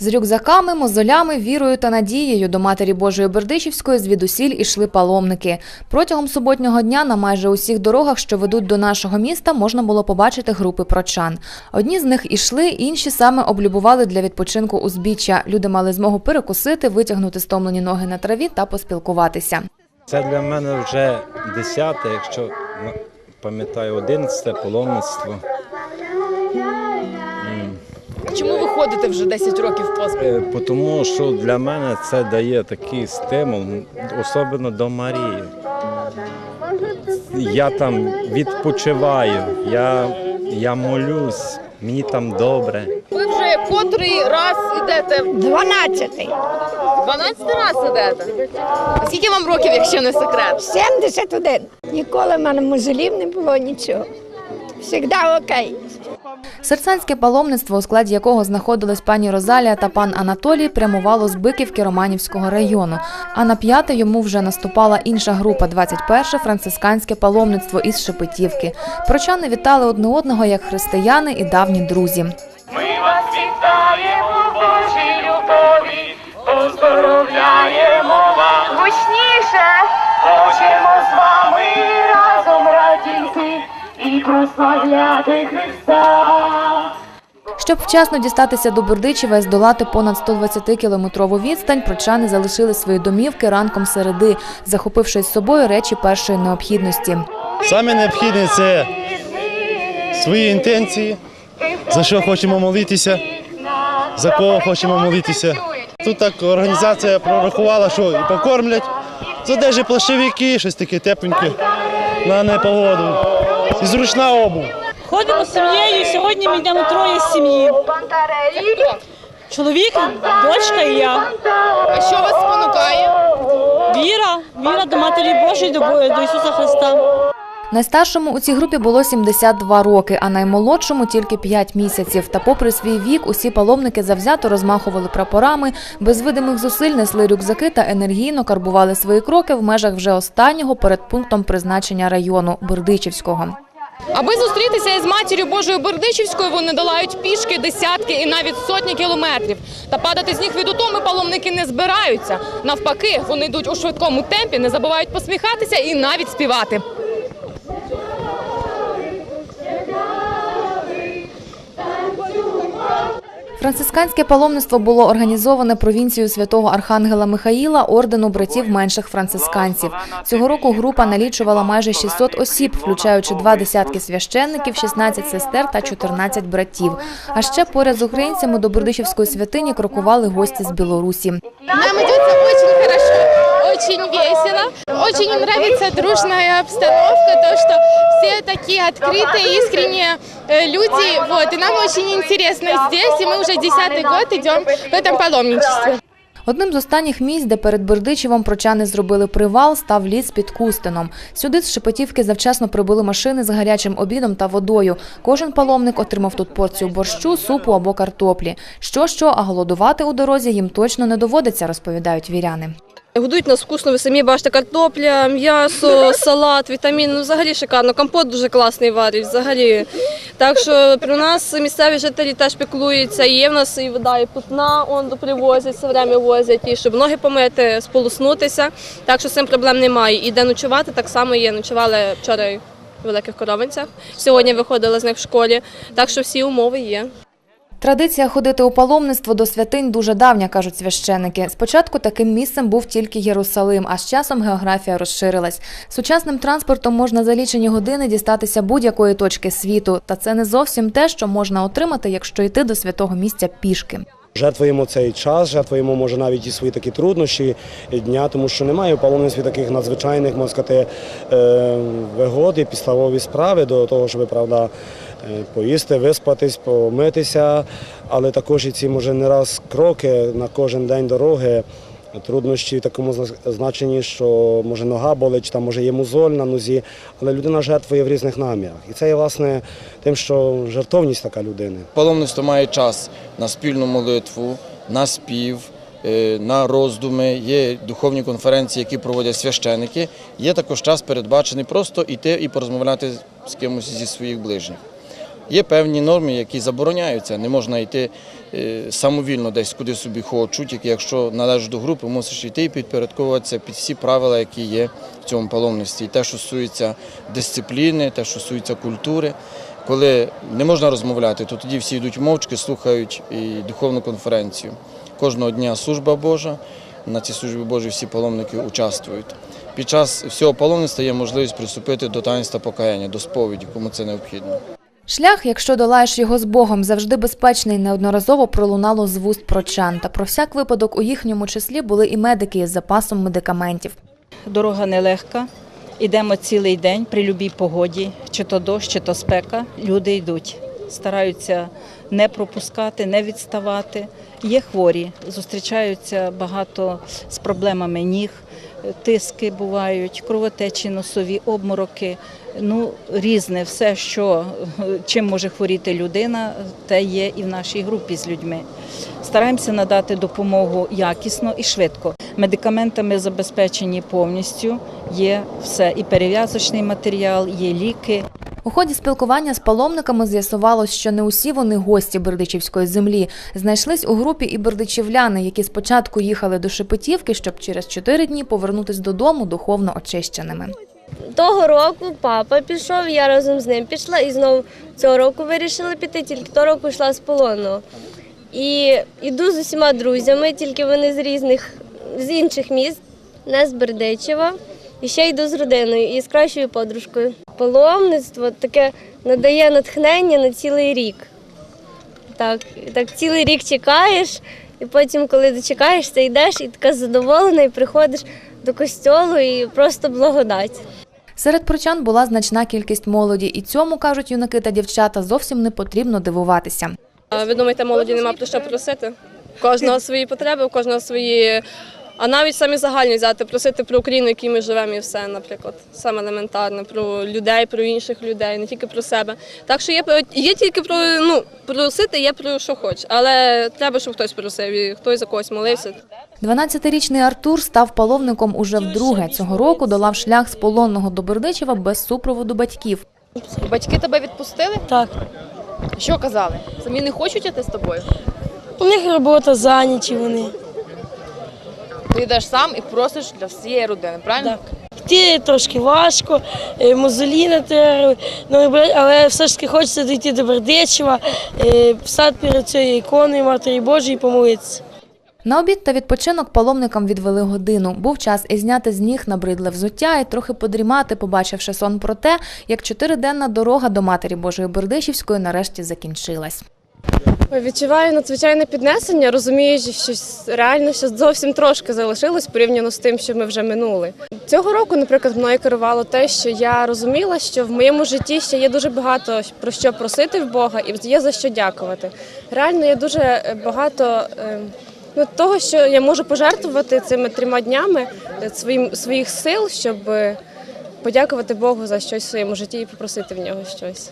З рюкзаками, мозолями, вірою та надією до Матері Божої Бердичівської звідусіль ішли паломники. Протягом суботнього дня на майже усіх дорогах, що ведуть до нашого міста, можна було побачити групи прочан. Одні з них ішли, інші саме облюбували для відпочинку узбіччя. Люди мали змогу перекусити, витягнути стомлені ноги на траві та поспілкуватися. Це для мене вже десяте, якщо пам'ятаю, одинадцяте паломництво. Чому ви ходите вже 10 років поспіль? Е, Тому що для мене це дає такий стимул, особливо до Марії. Я там відпочиваю, я, я молюсь, мені там добре. Ви вже котрий раз ідете? 12, 12 раз ідете. А скільки вам років, якщо не секрет? 71. Ніколи в мене мозолів не було нічого. Всегда окей. Серцанське паломництво, у складі якого знаходились пані Розалія та пан Анатолій, прямувало з Биківки Романівського району. А на п'яте йому вже наступала інша група 21 францисканське паломництво із Шепетівки. Прочани вітали одне одного як християни і давні друзі. Ми вас вітаємо, Божій любові, поздоровляємо вас. Гучніше! Хочемо з вами і прославляти Христа. Щоб вчасно дістатися до Бердичева і здолати понад 120-кілометрову відстань, прочани залишили свої домівки ранком середи, захопивши з собою речі першої необхідності. Саме необхідне це свої інтенції, за що хочемо молитися, за кого хочемо молитися. Тут так організація прорахувала, що і покормлять, задержі плащовики, щось таке тепленьке на непогоду. І зручна обув. Ходимо з сім'єю. Сьогодні ми йдемо троє з сім'ї. Чоловік, дочка і я. А що вас спонукає? Віра, віра до Матері Божої, до, до Ісуса Христа. Найстаршому у цій групі було 72 роки, а наймолодшому тільки 5 місяців. Та попри свій вік, усі паломники завзято розмахували прапорами, без видимих зусиль несли рюкзаки та енергійно карбували свої кроки в межах вже останнього перед пунктом призначення району Бердичівського. Аби зустрітися із матір'ю Божою Бердичівською, вони долають пішки десятки і навіть сотні кілометрів. Та падати з них від утоми паломники не збираються. Навпаки, вони йдуть у швидкому темпі, не забувають посміхатися і навіть співати. Францисканське паломництво було організоване провінцією святого Архангела Михаїла ордену братів менших францисканців. Цього року група налічувала майже 600 осіб, включаючи два десятки священників, 16 сестер та 14 братів. А ще поряд з українцями до Бердичівської святині крокували гості з Білорусі. Нам идется дуже хорошо, очень весело. Очень нравится дружная обстановка, то, что все такие открытые, искренние э, люди. Вот, и нам очень интересно здесь, и мы уже десятый год идем в этом паломничестве. Одним з останніх місць, де перед Бердичевом прочани зробили привал, став ліс під Кустином. Сюди з Шепетівки завчасно прибули машини з гарячим обідом та водою. Кожен паломник отримав тут порцію борщу, супу або картоплі. Що що, а голодувати у дорозі їм точно не доводиться, розповідають віряни. Годують нас вкусно, ви самі бачите, картопля, м'ясо, салат, вітамін. Ну, взагалі шикарно. Компот дуже класний варять, взагалі. Так що про нас місцеві жителі теж піклуються. Є в нас і вода, і питна, он привозять, все время возять, і щоб ноги помити, сполоснутися. Так що з цим проблем немає. І де ночувати, так само є. Ночували вчора в великих коровинцях. Сьогодні виходили з них в школі. Так що всі умови є. Традиція ходити у паломництво до святинь дуже давня, кажуть священики. Спочатку таким місцем був тільки Єрусалим, а з часом географія розширилась. Сучасним транспортом можна за лічені години дістатися будь-якої точки світу. Та це не зовсім те, що можна отримати, якщо йти до святого місця пішки. Жертвуємо цей час, жертвуємо може навіть і свої такі труднощі дня, тому що немає у паломництві таких надзвичайних, можна сказати, е, вигод і підставові справи до того, щоб правда поїсти, виспатись, помитися, але також і ці може не раз кроки на кожен день дороги. Труднощі в такому зна- значенні, що може нога болить, там може є мозоль на нозі, але людина жертвує в різних намірах. І це є власне тим, що жертовність така людини. Паломництво має час на спільну молитву, на спів, е, на роздуми, є духовні конференції, які проводять священики. Є також час передбачений просто йти і порозмовляти з кимось зі своїх ближніх. Є певні норми, які забороняються. Не можна йти е, самовільно десь куди собі хочуть, як якщо належиш до групи, мусиш йти і підпорядковуватися під всі правила, які є в цьому паломництві. І те, що стосується дисципліни, те, що стосується культури. Коли не можна розмовляти, то тоді всі йдуть мовчки, слухають і духовну конференцію. Кожного дня служба Божа. На цій службі Божій всі паломники участвують. Під час всього паломництва є можливість приступити до таїнства покаяння, до сповіді, кому це необхідно. Шлях, якщо долаєш його з Богом, завжди безпечний, неодноразово пролунало з вуст прочан. Та про всяк випадок у їхньому числі були і медики із запасом медикаментів. Дорога нелегка. Ідемо цілий день при любій погоді, чи то дощ, чи то спека. Люди йдуть, стараються не пропускати, не відставати. Є хворі, зустрічаються багато з проблемами ніг, тиски бувають, кровотечі носові, обмороки. Ну, різне, все, що чим може хворіти людина, те є і в нашій групі з людьми. Стараємося надати допомогу якісно і швидко. Медикаментами забезпечені повністю. Є все і перев'язочний матеріал, є ліки. У ході спілкування з паломниками з'ясувалось, що не усі вони гості Бердичівської землі. Знайшлись у групі і бердичівляни, які спочатку їхали до Шепетівки, щоб через чотири дні повернутись додому духовно очищеними. Того року папа пішов, я разом з ним пішла, і знову цього року вирішили піти, тільки того року йшла з полону. І йду з усіма друзями, тільки вони з різних, з інших міст, не з Бердичева. І ще йду з родиною і з кращою подружкою. Паломництво таке надає натхнення на цілий рік. Так, так цілий рік чекаєш, і потім, коли дочекаєшся, йдеш і така задоволена, і приходиш до костьолу і просто благодать. Серед прочан була значна кількість молоді, і цьому кажуть юнаки та дівчата зовсім не потрібно дивуватися. Ви думаєте, молоді нема про що просити? У Кожного свої потреби, у кожного свої. А навіть самі загальні взяти, просити про Україну, в якій ми живемо, і все, наприклад, саме елементарне, про людей, про інших людей, не тільки про себе. Так що є, про- є тільки про ну, просити, є про що хоч, але треба, щоб хтось просив, і хтось за когось молився. 12-річний Артур став паломником уже вдруге. Цього року долав шлях з полонного до Бердичева без супроводу батьків. Батьки тебе відпустили? Так, Що казали? Самі не хочуть іти з тобою? у них робота зайняті вони. Ти йдеш сам і просиш для всієї родини, правильно? Так. Йти трошки важко, е, мозолі на ну, але все ж таки хочеться дійти до Бердичева, е, встати перед цією іконою Матері Божої і помолитися. На обід та відпочинок паломникам відвели годину. Був час і зняти з ніг набридле взуття і трохи подрімати, побачивши сон про те, як чотириденна дорога до Матері Божої Бердичівської нарешті закінчилась. Відчуваю надзвичайне піднесення, розуміючи, що реально ще зовсім трошки залишилось порівняно з тим, що ми вже минули. Цього року, наприклад, мною керувало те, що я розуміла, що в моєму житті ще є дуже багато про що просити в Бога і є за що дякувати. Реально є дуже е, багато. е, Ну, того, що я можу пожертвувати цими трьома днями е, своїм своїх сил, щоб подякувати Богу за щось в своєму житті і попросити в нього щось.